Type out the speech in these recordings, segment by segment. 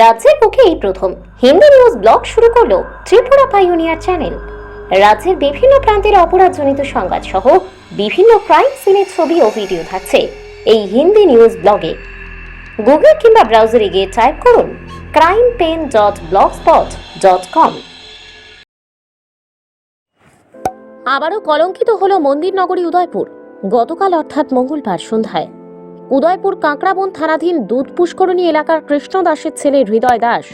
রাজ্যের বুকে এই প্রথম। হিন্দি নিউজ ব্লগ শুরু করল ত্রিপুরা পাইওনিয়ার চ্যানেল। রাজ্যের বিভিন্ন প্রান্তের অপরাধজনিত সংবাদ সহ বিভিন্ন ক্রাইম সিনের ছবি ও ভিডিও থাকছে এই হিন্দি নিউজ ব্লগে। গুগল কিংবা ব্রাউজারে গিয়ে টাইপ করুন crime pen dot blogspot dot com আবারও কলঙ্কিত হলো মন্দির নগরী উদয়পুর গতকাল অর্থাৎ মঙ্গলবার সন্ধ্যায় উদয়পুর কাঁকড়াবন থানাধীন দুধ পুষ্করণী এলাকার কৃষ্ণ দাসের ছেলে হৃদয় দাস।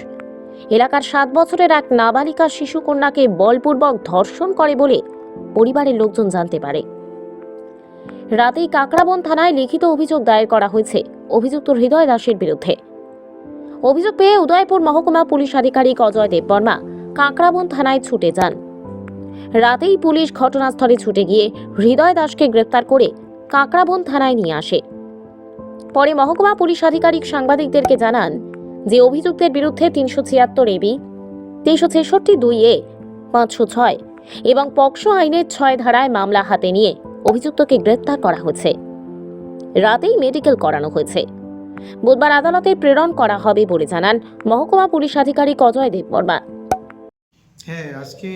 এলাকার সাত বছরের এক নাবালিকা শিশু কন্যাকে বলপূর্বক ধর্ষণ করে বলে পরিবারের লোকজন জানতে পারে। রাতেই কাঁকড়াবন থানায় লিখিত অভিযোগ দায়ের করা হয়েছে অভিযুক্ত হৃদয় দাসের বিরুদ্ধে। অভিযোগ পেয়ে উদয়পুর মহকুমা পুলিশ আধিকারিক অজয় দেববর্মা কাঁকড়াবন থানায় ছুটে যান। রাতেই পুলিশ ঘটনাস্থলে ছুটে গিয়ে হৃদয় দাসকে গ্রেপ্তার করে কাঁকড়াবন থানায় নিয়ে আসে। পরে মহকুমা পুলিশ আধিকারিক সাংবাদিকদেরকে জানান যে অভিযুক্তের বিরুদ্ধে তিনশো ছিয়াত্তর এবি তিনশো ছেষট্টি দুই এ, পাঁচশো ছয় এবং পক্সো আইনের ছয় ধারায় মামলা হাতে নিয়ে অভিযুক্তকে গ্রেপ্তার করা হয়েছে। রাতেই মেডিকেল করানো হয়েছে। বুধবার আদালতে প্রেরণ করা হবে বলে জানান মহকুমা পুলিশ আধিকারিক অজয় দেববর্মা। হ্যাঁ আজকে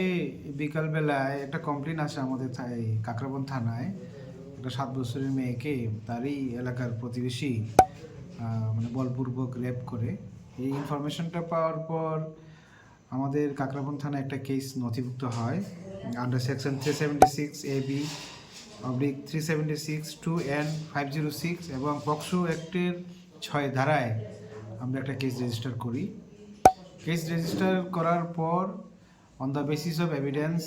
বিকালবেলায় একটা কমপ্লেন আসে আমাদের কাকরাবন থানায়। একটা সাত বছরের মেয়েকে তারই এলাকার প্রতিবেশী মানে বলপূর্বক রেপ করে। এই ইনফরমেশনটা পাওয়ার পর আমাদের কাকরাবন থানায় একটা কেস নথিভুক্ত হয় under section three seventy six A B oblique three seventy six two N five zero six এবং পক্সো অ্যাক্টের ছয় ধারায় আমরা একটা কেস রেজিস্টার করি। কেস রেজিস্টার করার পর on the basis of evidence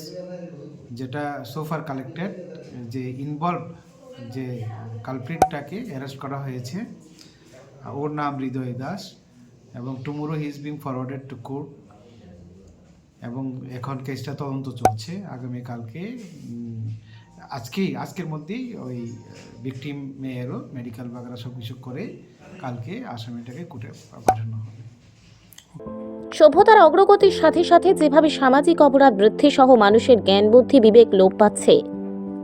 যেটা সোফার কালেক্টেড যে ইনভলভ যে কালপ্রিটটাকে অ্যারেস্ট করা হয়েছে ওর নাম হৃদয় দাস এবং tomorrow he is being forwarded to court এবং এখন কেসটা তদন্ত চলছে আগামীকালকে। আজকেই, আজকের মধ্যেই ওই ভিকটিম মেয়েরও মেডিকেল বাগেরা সব কিছু করে কালকে আসামিটাকে কোর্টে পাঠানো হবে। সভ্যতার অগ্রগতির সাথে সাথে যেভাবে সামাজিক অপরাধ বৃদ্ধি সহ মানুষের জ্ঞান বুদ্ধি বিবেক লোপ পাচ্ছে,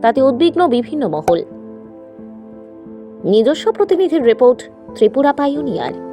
তাতে উদ্বিগ্ন বিভিন্ন মহল। নিজস্ব প্রতিনিধির রিপোর্ট ত্রিপুরা পাইওনিয়ার।